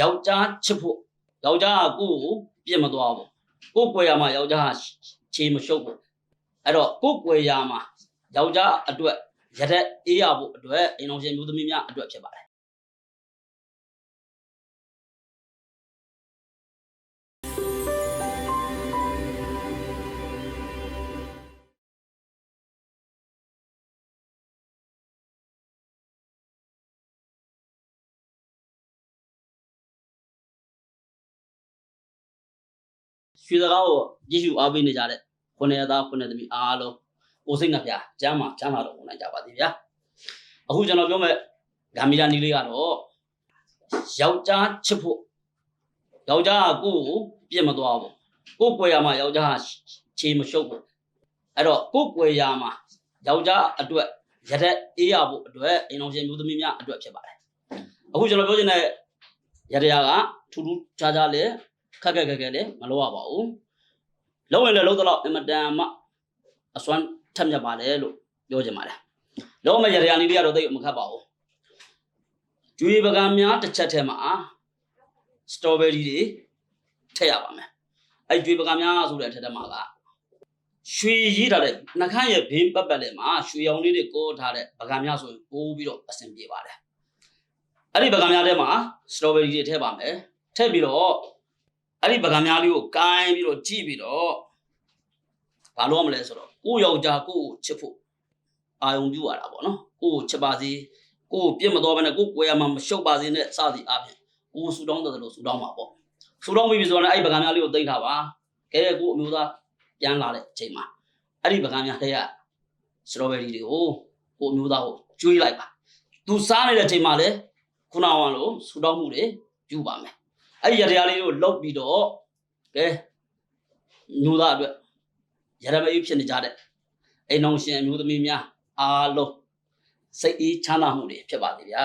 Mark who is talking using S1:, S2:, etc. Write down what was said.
S1: ယောက်ျားချစ်ဖို့ယောက်ျားကကိုယ့်ကိုပြစ်မသွားဘူးကိုယ့်ကွယ်ရမှာယောက်ျားကခြေမရှုပ်ဘူးအဲ့တော့ကိုယ့်ကွယ်ရမှာယောက်ျားအတွက်ရတဲ့အေးရဖို့အတွက်အိမ်အောင်ရှင်မျိုးသမီးများအတွက်ဖြစ်ပါတယ် ရွှေစကားကိုကြည့်ရှုအားပေးနေကြတဲ့ခုနှစ်သားခုနှစ်သမီးအားလုံးကိုယ်စိတ်နှပြကျမ်းမှာကျမ်းလာတော့ဝင်နိုင်ကြပါသေးဗျာအခုကျွန်တော်ပြောမဲ့ဂမ်မီယာနီလေးကတော့ယောက်ျားချစ်ဖို့ယောက်ျားကကိုယ့်ကိုပြစ်မသွားဘူးကိုယ့်ကွယ်ရမှာယောက်ျားကခြေမရှုပ်ဘူးအဲ့တော့ကိုယ့်ကွယ်ရမှာယောက်ျားအတွက်ရတဲ့အေးရဖို့အတွက်အိမ်အောင်ရှင်မျိုးသမီးများအတွက်ဖြစ်ပါတယ်အခုကျွန်တော်ပြောချင်တဲ့ရတဲ့ကထူးထူးခြားခြားလေး ခက်ခက်ခက်ခက်လည်းမလုပ်ရပါဘူးလုံးဝင်လည်းလုံးတော့အင်မတန်မှအစွမ်းထက်မြက်ပါတယ်လို့ပြောချင်ပါတယ်လုံးမရရန်လေးတွေကတော့တိတ်မခတ်ပါဘူးကျွေးပကံများတစ်ချက်ထဲမှာစတော်ဘယ်ရီတွေထည့်ရပါမယ်အဲ့ကျွေးပကံများဆိုတဲ့ထက်ထဲမှာကရွှေရေးထားတဲ့နှခမ်းရဲ့ဘေးပတ်ပတ်လည်းမှာရွှေရောင်လေးတွေကိုထားတဲ့ပကံများဆိုရင်ပိုးပြီးတော့အဆင်ပြေပါတယ်အဲ့ဒီပကံများထဲမှာစတော်ဘယ်ရီတွေထည့်ပါမယ်ထည့်ပြီးတော့ အဲ့ဒီပကံများလေးကိုကိုင်းပြီးတော့ကြည့်ပြီးတော့ဘာလို့ရမလဲဆိုတော့ကိုယ့်ယောက်ျားကိုယ့်ကိုချစ်ဖို့အာယုံပြုရတာပေါ့နော်ကိုယ့်ကိုချစ်ပါစေကိုယ့်ကိုပြစ်မတော်ဘဲနဲ့ကိုယ့်ကိုယ်ရမှာမရှုပ်ပါစေနဲ့စသည်အပြင်ကိုယ်ဆူတောင်းတယ်လို့ဆူတောင်းပါပေါ့ဆူတောင်းပြီးပြီဆိုတော့လည်းအဲ့ဒီပကံများလေးကိုသိမ့်ထားပါကဲကိုယ့်အမျိုးသားပြန်လာတဲ့အချိန်မှာအဲ့ဒီပကံများတွေကစတော်ဘယ်ရီတွေကိုကိုယ့်အမျိုးသားကိုကျွေးလိုက်ပါသူစားနေတဲ့အချိန်မှာလည်းခုနကလိုဆူတောင်းမှုတွေပြုပါမယ် အဲ့ဒီရတရားလေးကိုလုတ်ပြီးတော့ကဲမျိုးသားအတွက်ရရမအေးဖြစ်နေကြတဲ့အိမ်အောင်ရှင်အမျိုးသမီးများအားလုံးစိတ်အေးချမ်းသာမှုတွေဖြစ်ပါစေဗျာ